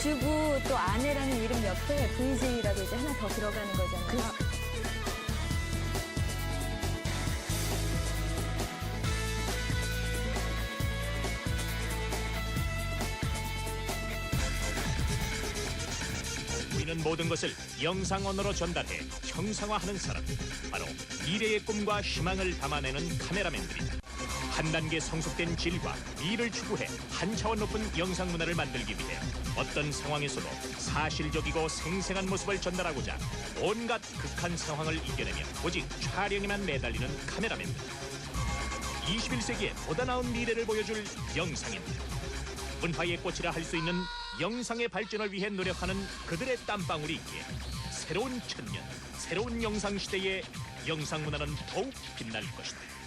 주부 또 아내라는 이름 옆에 VJ라고 이제 하나 더 들어가는 거잖아요. 우리는 모든 것을 영상 언어로 전달해 형상화하는 사람 바로 미래의 꿈과 희망을 담아내는 카메라맨들이다 한 단계 성숙된 질과 미를 추구해 한 차원 높은 영상 문화를 만들기 위해 어떤 상황에서도 사실적이고 생생한 모습을 전달하고자 온갖 극한 상황을 이겨내며 오직 촬영에만 매달리는 카메라맨들 21세기의 보다 나은 미래를 보여줄 영상입니다 문화의 꽃이라 할 수 있는 영상의 발전을 위해 노력하는 그들의 땀방울이 있기에 새로운 천년, 새로운 영상 시대의 영상 문화는 더욱 빛날 것이다.